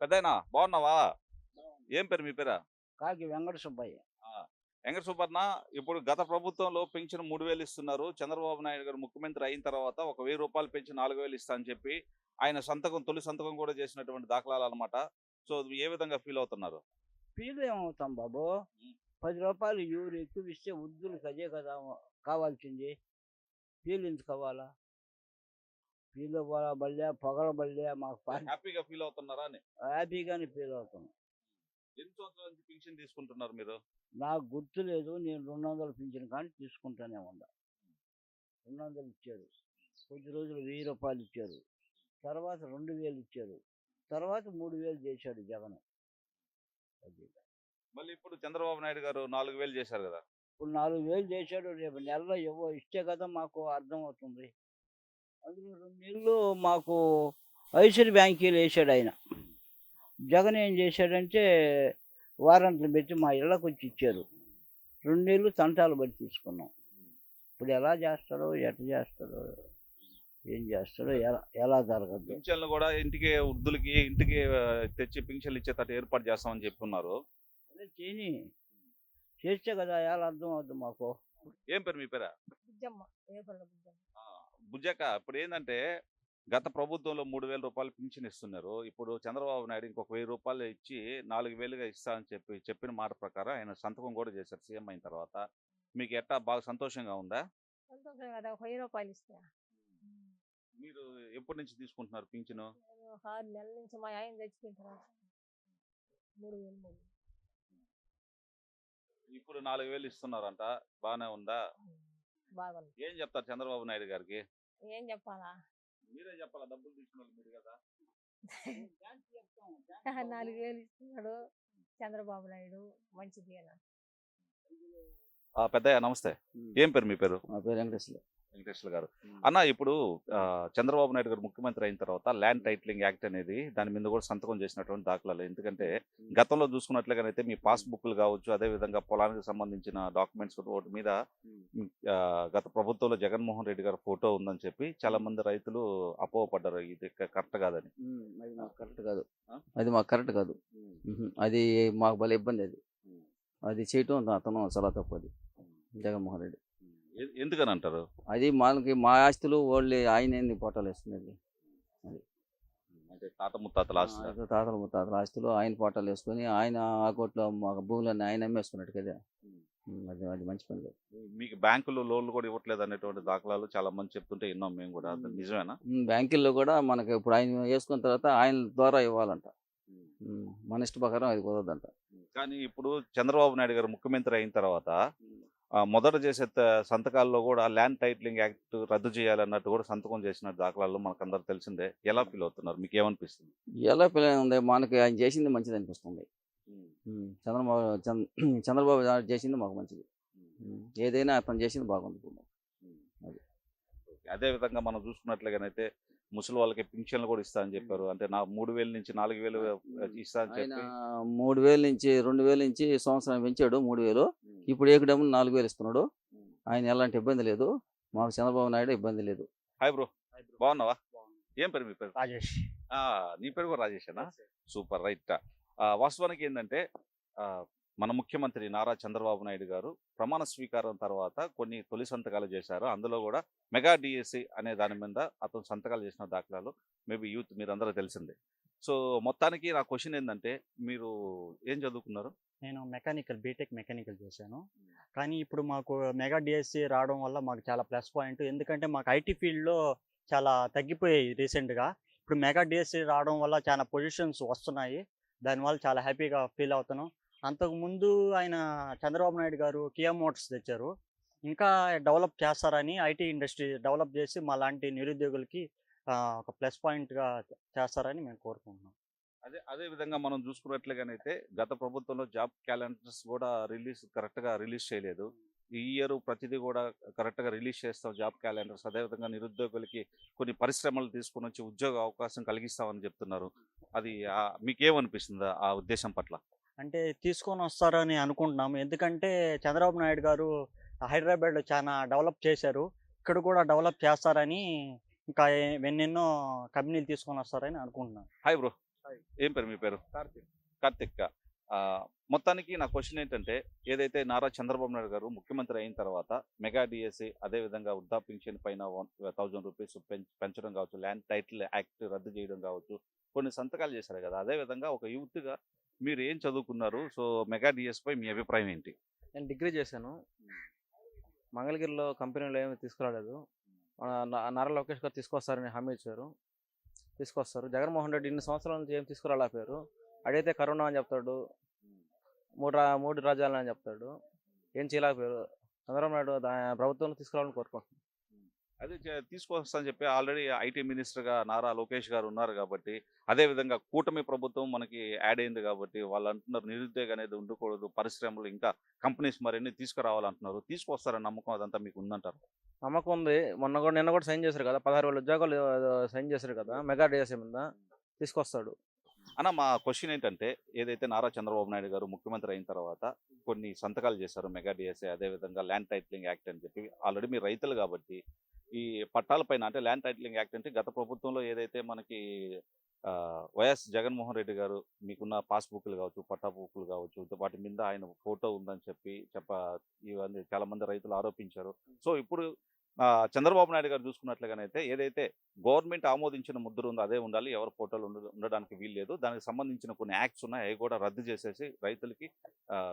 పెద్దయినా? బాగున్నావా? ఏం పేరు మీ పేరా? కాకి వెంకట సుబ్బయ్య. వెంకట సుబ్బన్న ఇప్పుడు గత ప్రభుత్వంలో పెన్షన్ మూడు వేలు ఇస్తున్నారు. చంద్రబాబు నాయుడు గారు ముఖ్యమంత్రి అయిన తర్వాత ఒక వెయ్యి రూపాయలు పెంచి నాలుగు వేలు ఇస్తా అని చెప్పి ఆయన సంతకం తొలి సంతకం కూడా చేసినటువంటి దాఖలాలు అనమాట సో ఏ విధంగా ఫీల్ అవుతున్నారు? ఫీల్ ఏమవుతాం బాబు? పది రూపాయలు యూరు ఎక్కువ ఇస్తే వృద్ధులకు అదే కదా కావాల్సింది. ఫీల్ ఎందుకు కావాలా ఫీల్ పొగల బల్లే మాకు హ్యాపీగా ఫీల్ అవుతున్నారా అని? హ్యాపీగానే ఫీల్ అవుతాం. ఎన్ని సంవత్సరాల నుంచి పెన్షన్ తీసుకుంటున్నారు మీరు? నాకు గుర్తు లేదు నేను రెండు వందలు పింఛను కానీ తీసుకుంటానే ఉండా రెండు వందలు ఇచ్చారు. కొద్ది రోజులు వెయ్యి రూపాయలు ఇచ్చారు. తర్వాత రెండు వేలు ఇచ్చారు. తర్వాత మూడు వేలు చేశాడు జగన్. అది. మళ్ళీ ఇప్పుడు చంద్రబాబు నాయుడు గారు నాలుగు వేలు చేశారు కదా? ఇప్పుడు నాలుగు వేలు చేశాడు రేపు నెలలో ఇవ్వ ఇస్తే కదా మాకు అర్థం అవుతుంది నెలలు మాకు ఐసిరి బ్యాంకీలు వేసాడు ఆయన. జగన్ ఏం చేశాడంటే వారంట్లు పెట్టి మా ఇళ్ళకు వచ్చి ఇచ్చారు. రెండు నెలలు తంటాలు బట్టి తీసుకున్నాం. ఇప్పుడు ఎలా చేస్తాడో ఎట్లా చేస్తాడో ఏం చేస్తాడో ఎలా ఎలా జరగదు పింఛన్లు కూడా ఇంటికి వృద్ధులకి ఇంటికి తెచ్చి పింఛన్లు ఇచ్చేటట్టు ఏర్పాటు చేస్తామని చెప్పున్నారు అదే చేయని చేస్తే కదా ఎలా అర్థం అవుతుంది మాకు. ఏం పేరు మీ పేరా? బుజ్జక్క ఇప్పుడు ఏంటంటే గత ప్రభుత్వంలో మూడు వేల రూపాయలు పింఛన్ ఇస్తున్నారు. ఇప్పుడు చంద్రబాబు నాయుడు ఇంకొక వెయ్యి రూపాయలు ఇచ్చి నాలుగు వేలుగా ఇస్తా అని చెప్పి చెప్పిన మాట ప్రకారం ఆయన సంతకం కూడా చేశారు సీఎం అయిన తర్వాత. మీకు ఎట్టా బాగా సంతోషంగా ఉందా? సంతోషం కదా ఒక వెయ్యి రూపాయలు ఇస్తా. మీరు ఎప్పటి నుంచి తీసుకుంటున్నారు పింఛను? ఆరు నెలల నుంచి మా ఆయన చచ్చిపోయిన తర్వాత మూడు. వేలు మూడు వేలు. ఇప్పుడు నాలుగు వేలు ఇస్తున్నారంట. బాగానే ఉందా? బాగుంది. ఏం చెప్తారు చంద్రబాబు నాయుడు గారికి? ఏం చెప్పాలా? మీరే చెప్పాలా డబ్బులు తీసుకున్న వాళ్ళు మీరు కదా? నాలుగు వేలు ఇస్తున్నాడు. చంద్రబాబు నాయుడు మంచిది అని. ఆ, పెద్దయ్య నమస్తే. ఏం పేరు మీ పేరు? మా పేరు వెంకటేశ్వర వెంకటేశ్వర గారు. అన్న ఇప్పుడు చంద్రబాబు నాయుడు గారు ముఖ్యమంత్రి అయిన తర్వాత ల్యాండ్ టైటిలింగ్ యాక్ట్ అనేది దాని మీద కూడా సంతకం చేసినటువంటి దాఖలాలు. ఎందుకంటే గతంలో చూసుకున్నట్లుగానైతే మీ పాస్బుక్లు కావచ్చు అదే విధంగా పొలానికి సంబంధించిన డాక్యుమెంట్స్ వాటి మీద గత ప్రభుత్వంలో జగన్మోహన్ రెడ్డి గారి ఫోటో ఉందని చెప్పి చాలా మంది రైతులు అపోహపడ్డారు ఇది కరెక్ట్ కాదని. కరెక్ట్ కాదు? అది మాకు కరెక్ట్ కాదు. అది మాకు భలే ఇబ్బంది అది. అది చేయటం అతను చాలా తప్పు అది. జగన్మోహన్ రెడ్డి. ఎందుకని అంటారు అది మనకి మా ఆస్తులు వాళ్ళు ఆయన ఏంది పోటాలు వేసుకునేది అంటే తాత ముత్తాతల ఆస్తి ఆ, తాతల ముత్తాతల ఆస్తులు ఆయన పోటాలు వేసుకొని ఆయన ఆ కోట్లో మా భూములన్నీ ఆయన అమ్మేసుకున్నట్టు కదా. అది అది మంచి పని కాదు. మీకు బ్యాంకులు లోన్లు కూడా ఇవ్వట్లేదు అనేటువంటి దాఖలాలు చాలా మంది చెప్తుంటే విన్నాం మేము కూడా. అది నిజమేనా. బ్యాంకుల్లో కూడా మనకి ఇప్పుడు ఆయన వేసుకున్న తర్వాత ఆయన ద్వారా ఇవ్వాలంట. మన ఇష్ట ప్రకారం అది కుదరదంట. కానీ ఇప్పుడు చంద్రబాబు నాయుడు గారు ముఖ్యమంత్రి అయిన తర్వాత మొదట చేసే సంతకాల్లో కూడా ల్యాండ్ టైటిలింగ్ యాక్ట్ రద్దు చేయాలన్నట్టు కూడా సంతకం చేసిన దాఖలాలు మనకు అందరు తెలిసిందే. ఎలా ఫీల్ అవుతున్నారు? మీకు ఏమనిపిస్తుంది ఎలా పిల్ల ఉంది మనకి ఆయన చేసింది మంచిది అనిపిస్తుంది. చంద్రబాబు చంద్ర చంద్రబాబు చేసింది మాకు మంచిది. ఏదైనా అతను చేసింది బాగుంది. అదే. విధంగా మనం చూసుకున్నట్లుగానైతే ముసలి వాళ్ళకి పింఛన్లు కూడా ఇస్తా అని చెప్పారు. అంటే నా మూడు వేల నుంచి నాలుగు వేలు ఇస్తా అని చెప్పి మూడు వేల నుంచి రెండు వేల నుంచి సంవత్సరం పెంచాడు మూడు వేలు. ఇప్పుడు ఏకడము నాలుగు వేలు ఇస్తున్నాడు. ఆయన ఎలాంటి ఇబ్బంది లేదు. మాకు చంద్రబాబు నాయుడు ఇబ్బంది లేదు. Hi bro. బాగున్నావా? ఏం పేరు మీ పేరు? రాజేష్. ఆ, నీ పేరు కూడా రాజేషేనా? Super right. వాస్తవానికి ఏంటంటే మన ముఖ్యమంత్రి నారా చంద్రబాబు నాయుడు గారు ప్రమాణ స్వీకారం తర్వాత కొన్ని తొలి సంతకాలు చేశారు. అందులో కూడా మెగా డిఎస్సి అనే దాని మీద అతను సంతకాలు చేసిన దాఖలాలు మేబీ యూత్ మీరు అందరూ తెలిసిందే. సో మొత్తానికి నా క్వశ్చన్ ఏంటంటే మీరు ఏం చదువుకున్నారు? నేను మెకానికల్ బీటెక్ మెకానికల్ చేశాను. కానీ ఇప్పుడు మాకు మెగా డిఎస్సి రావడం వల్ల మాకు చాలా ప్లస్ పాయింట్. ఎందుకంటే మాకు ఐటీ ఫీల్డ్లో చాలా తగ్గిపోయాయి రీసెంట్గా. ఇప్పుడు మెగా డిఎస్సి రావడం వల్ల చాలా పొజిషన్స్ వస్తున్నాయి. దానివల్ల చాలా హ్యాపీగా ఫీల్ అవుతున్నాం. అంతకుముందు ఆయన చంద్రబాబు నాయుడు గారు కియా మోటార్స్ తెచ్చారు. ఇంకా డెవలప్ చేస్తారని ఐటీ ఇండస్ట్రీ డెవలప్ చేసి మా లాంటి నిరుద్యోగులకి ఒక ప్లస్ పాయింట్గా చేస్తారని మేము కోరుకుంటున్నాం. అదే అదే విధంగా మనం చూసుకున్నట్లుగానైతే గత ప్రభుత్వంలో జాబ్ క్యాలెండర్స్ కూడా రిలీజ్ కరెక్ట్గా రిలీజ్ చేయలేదు. ఈ ఇయర్ ప్రతిదీ కూడా కరెక్ట్గా రిలీజ్ చేస్తాం జాబ్ క్యాలెండర్స్. అదేవిధంగా నిరుద్యోగులకి కొన్ని పరిశ్రమలు తీసుకుని వచ్చి ఉద్యోగ అవకాశం కలిగిస్తామని చెప్తున్నారు. అది మీకేమనిపిస్తుంది ఆ ఉద్దేశం పట్ల? అంటే తీసుకొని వస్తారని అనుకుంటున్నాము. ఎందుకంటే చంద్రబాబు నాయుడు గారు హైదరాబాద్లో చాలా డెవలప్ చేశారు. ఇక్కడ కూడా డెవలప్ చేస్తారని ఇంకా ఎన్నెన్నో కంపెనీలు తీసుకొని వస్తారని అనుకుంటున్నాను. Hi bro. ఏం పేరు మీ పేరు? కార్తిక్. మొత్తానికి నా క్వశ్చన్ ఏంటంటే ఏదైతే నారా చంద్రబాబు నాయుడు గారు ముఖ్యమంత్రి అయిన తర్వాత మెగా డిఎస్సి అదేవిధంగా వృద్ధా పింఛన్ పైన థౌజండ్ రూపీస్ పెంచడం కావచ్చు ల్యాండ్ టైటిల్ యాక్ట్ రద్దు చేయడం కావచ్చు కొన్ని సంతకాలు చేశారు కదా. అదేవిధంగా ఒక యూత్గా మీరు ఏం చదువుకున్నారు? సో మెగా డిఎస్ పై మీ అభిప్రాయం ఏంటి? నేను డిగ్రీ చేశాను. మంగళగిరిలో కంపెనీలో ఏమి తీసుకురాలేదు. నారా లోకేష్ గారు తీసుకొస్తారని హామీ ఇచ్చారు. తీసుకొస్తారు. జగన్మోహన్ రెడ్డి ఇన్ని సంవత్సరాల నుంచి ఏం తీసుకురాలేకపోయారు అడిగితే కరోనా అని చెప్తాడు. మూడు రా మూడు రాజ్యాలు అని చెప్తాడు. ఏం చేయలేకపోయారు చంద్రబాబు నాయుడు ప్రభుత్వం తీసుకురావాలని కోరుకుంటున్నాను అదే చే- తీసుకొస్తానని చెప్పి ఆల్రెడీ ఐటీ మినిస్టర్గా నారా లోకేష్ గారు ఉన్నారు కాబట్టి అదేవిధంగా కూటమి ప్రభుత్వం మనకి యాడ్ అయింది కాబట్టి వాళ్ళు అంటున్నారు నిరుద్యోగం అనేది ఉండకూడదు పరిశ్రమలు ఇంకా కంపెనీస్ మరిన్ని తీసుకురావాలంటున్నారు. తీసుకొస్తారని నమ్మకం అదంతా మీకు ఉందంటారు? నమ్మకం ఉంది మొన్న కూడా నిన్న కూడా సైన్ చేశారు కదా పదహారు వేల ఉద్యోగాలు సైన్ చేశారు కదా మెగా డిఎస్ఏ మీద తీసుకొస్తాడు. అన్న మా క్వశ్చన్ ఏంటంటే ఏదైతే నారా చంద్రబాబు నాయుడు గారు ముఖ్యమంత్రి అయిన తర్వాత కొన్ని సంతకాలు చేశారు మెగా డిఎస్ఏ అదేవిధంగా ల్యాండ్ టైటిలింగ్ యాక్ట్ అని చెప్పి. ఆల్రెడీ మీరు రైతులు కాబట్టి ఈ పట్టాలపైన అంటే ల్యాండ్ టైటిలింగ్ యాక్ట్ అంటే గత ప్రభుత్వంలో ఏదైతే మనకి వైఎస్ జగన్మోహన్ రెడ్డి గారు మీకున్న పాస్బుక్లు కావచ్చు పట్టా బుక్లు కావచ్చు వాటి మీద ఆయన ఫోటో ఉందని చెప్పి చెప్ప ఇవన్నీ చాలా మంది రైతులు ఆరోపించారు. సో ఇప్పుడు చంద్రబాబు నాయుడు గారు చూసుకున్నట్లుగానైతే ఏదైతే గవర్నమెంట్ ఆమోదించిన ముద్ర ఉందో అదే ఉండాలి. ఎవరి ఫోటోలు ఉండ- ఉండడానికి వీల్లేదు దానికి సంబంధించిన కొన్ని యాక్ట్స్ ఉన్నాయి. అవి కూడా రద్దు చేసేసి రైతులకి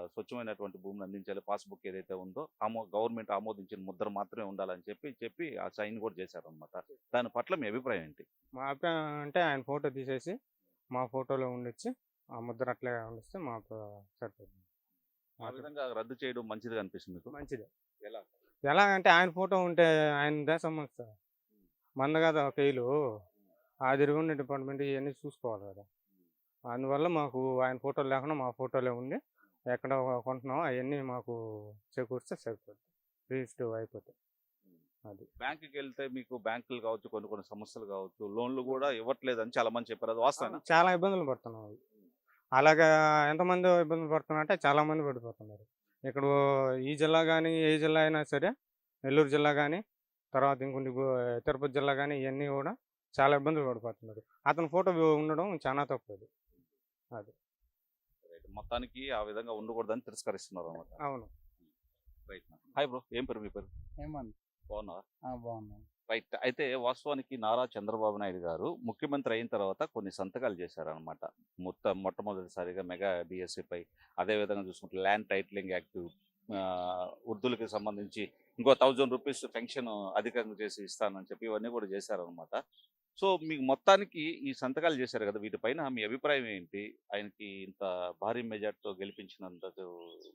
స్వచ్ఛమైనటువంటి భూమిని అందించాలి. పాస్బుక్ ఏదైతే ఉందో ఆమో గవర్నమెంట్ ఆమోదించిన ముద్ర మాత్రమే ఉండాలని చెప్పి చెప్పి ఆ సైన్ కూడా చేశారనమాట దాని పట్ల మీ అభిప్రాయం ఏంటి? మా అభిప్రాయం అంటే ఆయన ఫోటో తీసేసి మా ఫోటోలో ఉండిచ్చి ఆ ముద్ర అట్లే ఉండిస్తే మాకు సరిపోతుంది. ఆ విధంగా రద్దు చేయడం మంచిది అనిపిస్తుంది మీకు? మంచిదే. ఎలా? ఎలా అంటే ఆయన ఫోటో ఉంటే ఆయన దే సమస్య మంద కదా ఒక ఇల్లు ఆ తిరుగుండే డిపార్ట్మెంట్ ఇవన్నీ చూసుకోవాలి కదా. అందువల్ల మాకు ఆయన ఫోటోలు లేకుండా మా ఫోటోలే ఉండి ఎక్కడ కొంటున్నామో అవన్నీ మాకు చేకూరిస్తే సరిపోతుంది రిజిస్టర్ అయిపోతాయి అది. బ్యాంకుకి వెళ్తే మీకు బ్యాంకులు కావచ్చు కొన్ని కొన్ని సమస్యలు కావచ్చు లోన్లు కూడా ఇవ్వట్లేదని చాలా మంది చెప్పారు. అది వాస్తవం చాలా ఇబ్బందులు పడుతున్నాం అలాగా ఎంతమంది ఇబ్బందులు పడుతున్నారు అంటే చాలా మంది పడిపోతున్నారు. ఇక్కడ ఈ జిల్లా కానీ ఏ జిల్లా అయినా సరే నెల్లూరు జిల్లా కానీ తర్వాత ఇంకొన్ని తిరుపతి జిల్లా కానీ ఇవన్నీ కూడా చాలా ఇబ్బందులు పడిపోతున్నారు. అతని ఫోటో ఉండడం చాలా తప్పదు మొత్తానికి ఆ విధంగా ఉండకూడదని తిరస్కరిస్తున్నారు అనమాట అవును. రైట్. Hi bro. ఏం పేరు మీ పేరు? ఏమన్నా బాగున్నావా? బాగున్నాను. రైట్. అయితే వాస్తవానికి నారా చంద్రబాబు నాయుడు గారు ముఖ్యమంత్రి అయిన తర్వాత కొన్ని సంతకాలు చేశారనమాట మొత్తం మొట్టమొదటిసారిగా మెగా డిఎస్సిపై అదేవిధంగా చూసుకుంటే ల్యాండ్ టైటిలింగ్ యాక్ట్ వృద్ధులకి సంబంధించి ఇంకో థౌజండ్ రూపీస్ పెన్షన్ అధికంగా చేసి ఇస్తానని చెప్పి ఇవన్నీ కూడా చేశారనమాట సో మీకు మొత్తానికి ఈ సంతకాలు చేశారు కదా వీటిపైన మీ అభిప్రాయం ఏంటి? ఆయనకి ఇంత భారీ మెజార్టీతో గెలిపించినందుకు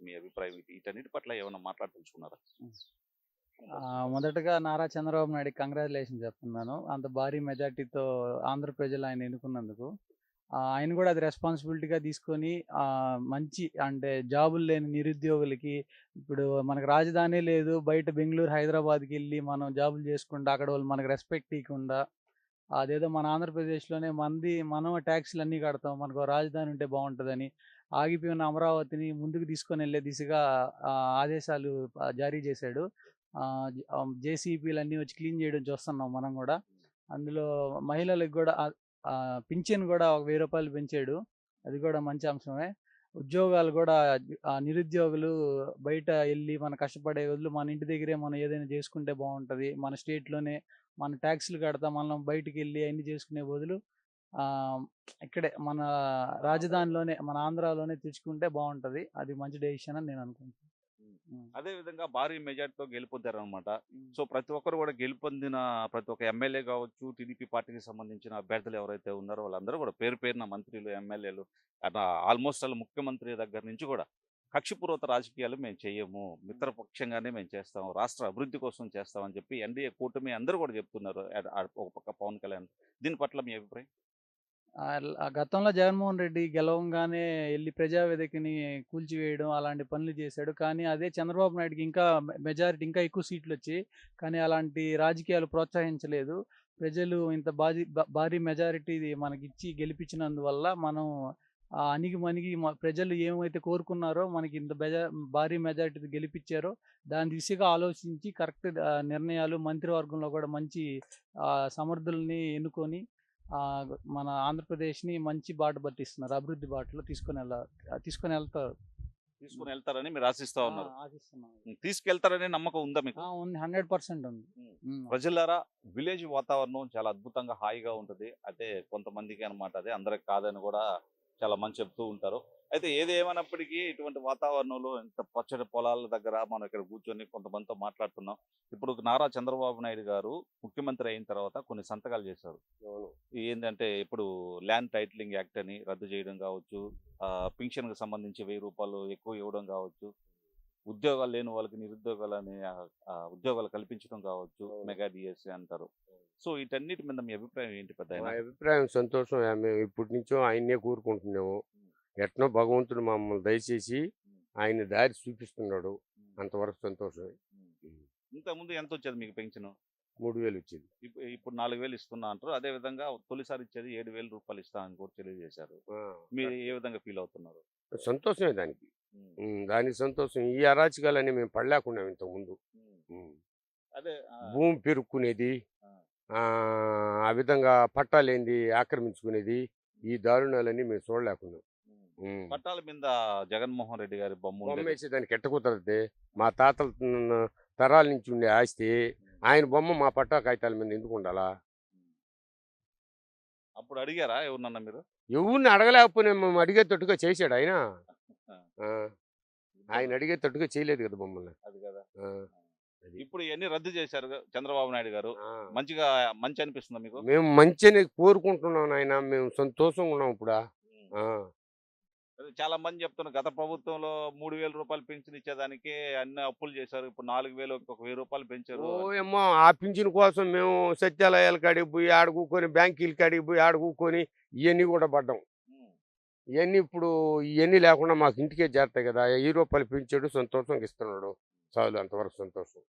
మీ అభిప్రాయం ఏంటి? వీటన్నిటి పట్ల ఏమైనా మాట్లాడదలుచుకున్నారా? మొదటగా నారా చంద్రబాబు నాయుడు కంగ్రాచులేషన్ చెప్తున్నాను. అంత భారీ మెజార్టీతో ఆంధ్ర ప్రజలు ఆయన ఎన్నుకున్నందుకు. ఆయన కూడా అది రెస్పాన్సిబిలిటీగా తీసుకొని మంచి అంటే జాబులు లేని నిరుద్యోగులకి ఇప్పుడు మనకు రాజధాని లేదు. బయట బెంగళూరు హైదరాబాద్కి వెళ్ళి మనం జాబులు చేసుకుంటా అక్కడ వాళ్ళు మనకు రెస్పెక్ట్ ఇవ్వకుండా అదేదో మన ఆంధ్రప్రదేశ్లోనే మంది మనం ట్యాక్సీలు అన్నీ కడతాం. మనకు రాజధాని ఉంటే బాగుంటుందని ఆగిపోయిన అమరావతిని ముందుకు తీసుకొని వెళ్ళే దిశగా ఆదేశాలు జారీ చేశాడు. జేసీపీలు అన్నీ వచ్చి క్లీన్ చేయడం చూస్తున్నాం మనం కూడా అందులో మహిళలకు కూడా పింఛన్ కూడా ఒక వెయ్యి రూపాయలు పెంచాడు. అది కూడా మంచి అంశమే. ఉద్యోగాలు కూడా ఆ నిరుద్యోగులు బయట వెళ్ళి మన కష్టపడే వదులు మన ఇంటి దగ్గరే మనం ఏదైనా చేసుకుంటే బాగుంటుంది మన స్టేట్లోనే మన ట్యాక్స్లు కడతా మనం బయటికి వెళ్ళి అన్ని చేసుకునే బదులు ఇక్కడే మన రాజధానిలోనే మన ఆంధ్రాలోనే తెచ్చుకుంటే బాగుంటుంది అది మంచి డెసిషన్ అని నేను అనుకుంటున్నాను అదే విధంగా భారీ మెజార్టీతో గెలుపొందారనమాట సో ప్రతి ఒక్కరు కూడా గెలుపొందిన ప్రతి ఒక్క ఎమ్మెల్యే కావచ్చు టీడీపీ పార్టీకి సంబంధించిన అభ్యర్థులు ఎవరైతే ఉన్నారో వాళ్ళందరూ కూడా పేరు పేరున మంత్రులు ఎమ్మెల్యేలు అట్లా ఆల్మోస్ట్ అలా ముఖ్యమంత్రి దగ్గర నుంచి కూడా కక్షపూర్వక రాజకీయాలు మేము చేయము. మిత్రపక్షంగానే మేము చేస్తాం. రాష్ట్ర అభివృద్ధి కోసం చేస్తామని చెప్పి ఎన్డీఏ కూటమి అందరూ కూడా చెప్తున్నారు. ఒక పక్క పవన్ కళ్యాణ్. దీని పట్ల మీ అభిప్రాయం? గతంలో జగన్మోహన్ రెడ్డి గెలవంగానే వెళ్ళి ప్రజావేదికని కూల్చివేయడం అలాంటి పనులు చేశాడు. కానీ అదే చంద్రబాబు నాయుడుకి ఇంకా మెజారిటీ ఇంకా ఎక్కువ సీట్లు వచ్చాయి కానీ అలాంటి రాజకీయాలు ప్రోత్సహించలేదు. ప్రజలు ఇంత భారీ భారీ మెజారిటీ మనకి ఇచ్చి గెలిపించినందువల్ల మనం ఆ అణిగి మణిగి ప్రజలు ఏమైతే కోరుకున్నారో మనకి ఇంత మెజా భారీ మెజారిటీ గెలిపించారో దాని దిశగా ఆలోచించి కరెక్ట్ నిర్ణయాలు మంత్రివర్గంలో కూడా మంచి సమర్థుల్ని ఎన్నుకొని మన ఆంధ్రప్రదేశ్ని మంచి బాట పట్టిస్తున్నారు అభివృద్ధి బాటలో తీసుకొని వెళ్ళ తీసుకొని వెళ్తారు. తీసుకుని వెళ్తారని మీరు ఆశిస్తా ఉన్నారు. తీసుకెళ్తారనే నమ్మకం ఉందా మీకు? ఉంది. హండ్రెడ్ పర్సెంట్ ఉంది. ప్రజలారా విలేజ్ వాతావరణం చాలా అద్భుతంగా హాయిగా ఉంటుంది. అయితే కొంతమందికి అనమాట అది అందరికి కాదని కూడా చాలా మంది చెప్తూ ఉంటారు. అయితే ఏది ఏమైనప్పటికీ ఇటువంటి వాతావరణంలో ఇంత పచ్చడి పొలాల దగ్గర మనం ఇక్కడ కూర్చొని కొంతమందితో మాట్లాడుతున్నాం. ఇప్పుడు నారా చంద్రబాబు నాయుడు గారు ముఖ్యమంత్రి అయిన తర్వాత కొన్ని సంతకాలు చేశారు. ఏంటంటే ఇప్పుడు ల్యాండ్ టైటిలింగ్ యాక్ట్ అని రద్దు చేయడం కావచ్చు పింఛన్కి సంబంధించి వెయ్యి రూపాయలు ఎక్కువ ఇవ్వడం కావచ్చు ఉద్యోగాలు లేని వాళ్ళకి నిరుద్యోగాలని ఉద్యోగాలు కల్పించడం కావచ్చు మెగా డిఎస్సి అంటారు. సో వీటన్నిటి మీద మీ అభిప్రాయం ఏంటి పెద్ద మా అభిప్రాయం సంతోషం. మేము ఇప్పటి నుంచో ఆయన్నే కోరుకుంటున్నాము. ఎట్నో భగవంతుడు మమ్మల్ని దయచేసి ఆయన దారి చూపిస్తున్నాడు. అంతవరకు సంతోషం ఇంత ముందు ఎంత వచ్చేది మీకు పెన్షన్? మూడు వేలు వచ్చింది ఇప్పు- ఇప్పుడు నాలుగు వేలు ఇస్తున్నా అంటారు. అదే విధంగా తొలిసారి ఇచ్చేది ఏడు వేల రూపాయలు ఇస్తా అని కూడా తెలియజేశారు. మీరు ఏ విధంగా ఫీల్ అవుతున్నారు? సంతోషమే దానికి. దానికి సంతోషం. ఈ అరాచకాలన్నీ మేము పడలేకున్నాం ఇంతకుముందు. అదే భూమి పెరుక్కునేది ఆ. విధంగా పట్టాలేంది ఆక్రమించుకునేది ఈ దారుణాలన్నీ మేము చూడలేకున్నాం. పట్టాల మీద జగన్మోహన్ రెడ్డి గారి బొమ్మ. బొమ్మ వేసి దానికి ఎట్ట కుదరదే మా తాతల తరాల నుంచి ఉండే ఆస్తి ఆయన బొమ్మ మా పట్టా కాగితాల మీద ఎందుకు ఉండాలా? అప్పుడు అడిగారా ఎవరినన్నా మీరు? ఎవరిని అడగలేకపోయినా మేము అడిగేటట్టుగా చేశాడు ఆయన. ఆయన అడిగేటట్టుగా చేయలేదు కదా మమ్మల్ని అది కదా. ఇప్పుడు ఇవన్నీ రద్దు చేశారు చంద్రబాబు నాయుడు గారు. మంచిగా మంచి అనిపిస్తుందా మీకు? మేము మంచిని కోరుకుంటున్నాం ఆయన మేము సంతోషంగా ఉన్నాం ఇప్పుడు. చాలా మంది చెప్తున్నారు గత ప్రభుత్వంలో మూడు వేల రూపాయలు పెన్షన్ ఇచ్చేదానికి అన్ని అప్పులు చేశారు. ఇప్పుడు నాలుగు వేలు ఇంకొక వెయ్యి రూపాయలు పెంచారు. ఏమో ఆ పింఛన్ కోసం మేము సత్యాలయాల కాడికి పోయి ఆడుకోకొని బ్యాంకీల కాడికి పోయి ఆడుకోకొని ఇవన్నీ కూడా పడ్డాం. ఇవన్నీ ఇప్పుడు ఇవన్నీ లేకుండా మాకు ఇంటికే చేరుతాయి కదా. ఈ రూపాయలు పెంచాడు సంతోషంగా ఇస్తున్నాడు. చాలు. అంతవరకు సంతోషం.